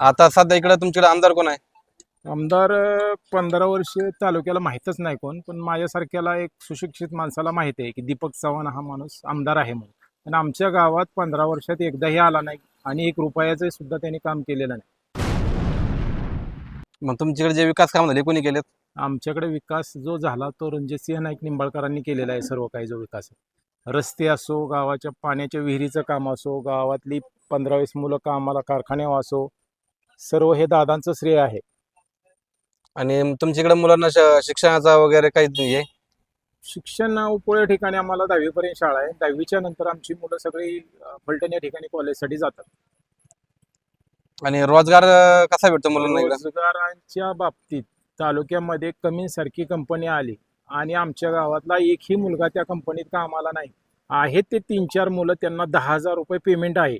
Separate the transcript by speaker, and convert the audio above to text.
Speaker 1: आता सध्या इकडे तुमच्याकडे आमदार कोण आहे?
Speaker 2: आमदार पंधरा वर्ष तालुक्याला माहीतच नाही कोण पण माझ्यासारख्याला एक सुशिक्षित माणसाला माहिती आहे की दीपक चव्हाण हा माणूस आमदार आहे म्हणून. पण आमच्या गावात पंधरा वर्षात एकदाही आला नाही आणि एक रुपयाचं सुद्धा त्यांनी काम केलेलं नाही.
Speaker 1: मग तुमच्याकडे जे विकास काम झाले कोणी केलेत?
Speaker 2: आमच्याकडे विकास जो झाला तो रणजितसिंह नाईक निंबाळकरांनी केलेला आहे सर्व काही जो विकास आहे. रस्ते असो गावाच्या पाण्याच्या विहिरीचं काम असो गावातली पंधरा वीस मुलं कामाला कारखान्यावर असो सर्व हे दादांचं श्रेय आहे.
Speaker 1: आणि तुमच्याकडे मुलांना श- शिक्षणाचा वगैरे काही हे
Speaker 2: शिक्षण उपळ्या ठिकाणी आम्हाला दहावीपर्यंत शाळा आहे. दहावीच्या नंतर आमची मुलं सगळी अ, फलटण या ठिकाणी कॉलेजसाठी जातात.
Speaker 1: आणि रोजगार अं, कसा भेटतो मुलांना इकडे?
Speaker 2: रोजगारांच्या बाबतीत तालुक्यामध्ये कमी सारखी कंपनी आली आणि आमच्या गावातला एकही मुलगा त्या कंपनीत कामाला नाही. आहेत ते तीन चार मुलं त्यांना दहा हजार रुपये पेमेंट आहे.